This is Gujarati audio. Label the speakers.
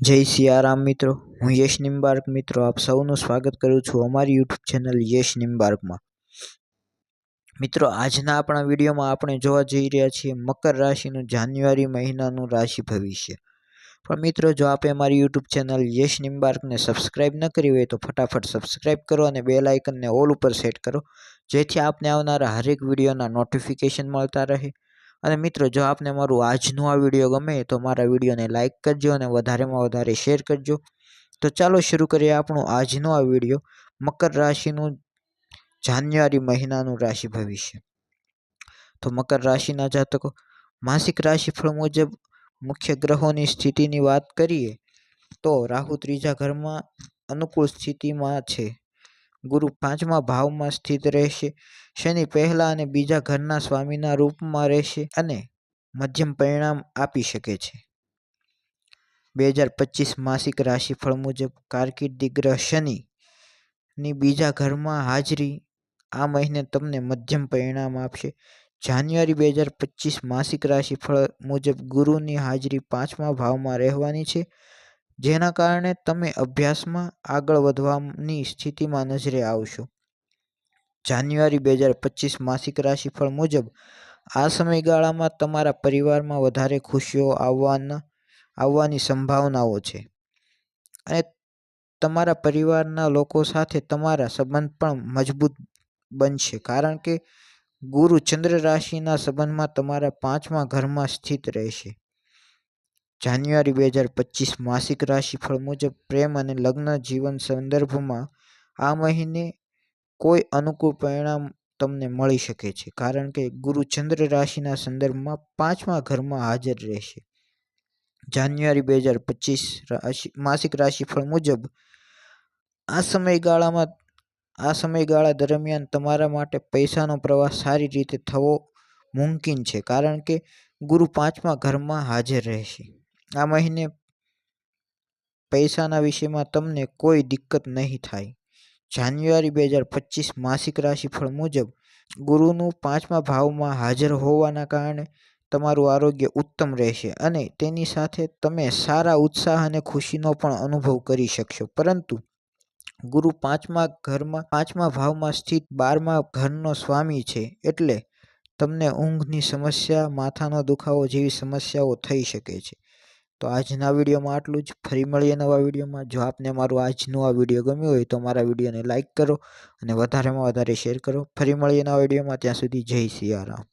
Speaker 1: જય સિયારામ મિત્રો, હું યશ નિમ્બાર્ક મિત્રો, આપ સૌનું સ્વાગત કરું છું અમારી યુટ્યુબ ચેનલ યશ નિમ્બાર્કમાં મિત્રો, આજના આપણા વિડીયોમાં આપણે જોવા જઈ રહ્યા છીએ મકર રાશિનું જાન્યુઆરી મહિનાનું રાશિ ભવિષ્ય. પણ મિત્રો, જો આપે અમારી યુટ્યુબ ચેનલ યશ નિમ્બાર્કને સબસ્ક્રાઇબ ન કરી હોય તો ફટાફટ સબસ્ક્રાઇબ કરો અને બેલ આઇકનને ઓલ ઉપર સેટ કરો, જેથી આપને આવનારા હરેક વિડીયોના નોટિફિકેશન મળતા રહે. અને મિત્રો, જો આપને મારું આજનું આ વીડિયો ગમે તો મારા વિડીયોને લાઇક કરજો અને વધારેમાં વધારે શેર કરજો. તો ચાલો શરૂ કરીએ આપણું આજનો આ વીડિયો, મકર રાશિનું જાન્યુઆરી મહિનાનું રાશિ ભવિષ્ય. તો મકર રાશિના જાતકો, માસિક રાશિફળ મુજબ મુખ્ય ગ્રહોની સ્થિતિની વાત કરીએ, તો રાહુ ત્રીજા ઘરમાં અનુકૂળ સ્થિતિમાં છે. ગુરુ પાંચમા ભાવમાં સ્થિત રહેશે. શનિ પહેલા અને બીજા ઘરના સ્વામીના રૂપમાં રહેશે અને મધ્યમ પરિણામ આપી શકે છે. બે હજાર પચીસ માસિક રાશિફળ મુજબ કારકિર્દી ગ્રહ શનિની બીજા ઘરમાં હાજરી આ મહિને તમને મધ્યમ પરિણામ આપશે. જાન્યુઆરી બે હજાર પચીસ માસિક રાશિફળ મુજબ ગુરુની હાજરી પાંચમા ભાવમાં રહેવાની છે. જેના કારણે તમે અભ્યાસમાં આગળ વધવાની સ્થિતિમાં નજરે આવશો. જાન્યુઆરી બે હજાર પચીસ માસિક રાશિફળ મુજબ, આ સમયગાળામાં તમારા પરિવારમાં વધારે ખુશીઓ આવવાના, આવવાની સંભાવનાઓ છે. અને તમારા પરિવારના લોકો સાથે તમારા સંબંધ પણ મજબૂત બનશે, કારણ કે ગુરુ ચંદ્ર રાશિના સંબંધમાં તમારા પાંચમા ઘરમાં સ્થિત રહેશે. જાન્યુઆરી બે હજાર પચીસ માસિક રાશિફળ મુજબ પ્રેમ અને લગ્ન જીવન સંદર્ભમાં આ મહિને કોઈ અનુકૂળ પરિણામ તમને મળી શકે છે. કારણ કે ગુરુ ચંદ્ર રાશિના સંદર્ભમાં પાંચમા ઘરમાં હાજર રહેશે. જાન્યુઆરી બે હજાર પચીસ રાશિ માસિક રાશિફળ મુજબ આ સમયગાળામાં, આ સમયગાળા દરમિયાન તમારા માટે પૈસાનો પ્રવાહ સારી રીતે થવો મુમકિન છે. કારણ કે ગુરુ પાંચમા ઘરમાં હાજર રહેશે. આ મહિને પૈસાના વિષયમાં તમને કોઈ દિક્કત નહીં થાય. જાન્યુઆરી બે હજાર પચીસ માસિક રાશિફળ મુજબ ગુરુનું પાંચમા ભાવમાં હાજર હોવાના કારણે તમારું આરોગ્ય ઉત્તમ રહેશે અને તેની સાથે તમે સારા ઉત્સાહ અને ખુશીનો પણ અનુભવ કરી શકશો. પરંતુ ગુરુ પાંચમા ઘરમાં, પાંચમા ભાવમાં સ્થિત બારમા ઘરનો સ્વામી છે એટલે તમને ઊંઘની સમસ્યા, માથાનો દુખાવો જેવી સમસ્યાઓ થઈ શકે છે. તો આજના વિડીયોમાં આટલું જ. ફરી મળીએ નવા વિડીયોમાં. જો આપને મારું આજનું આ વીડિયો ગમ્યું હોય તો મારા વિડીયોને લાઇક કરો અને વધારેમાં વધારે શેર કરો. ફરી મળીએ નવા વિડીયોમાં. ત્યાં સુધી જય સિયારામ.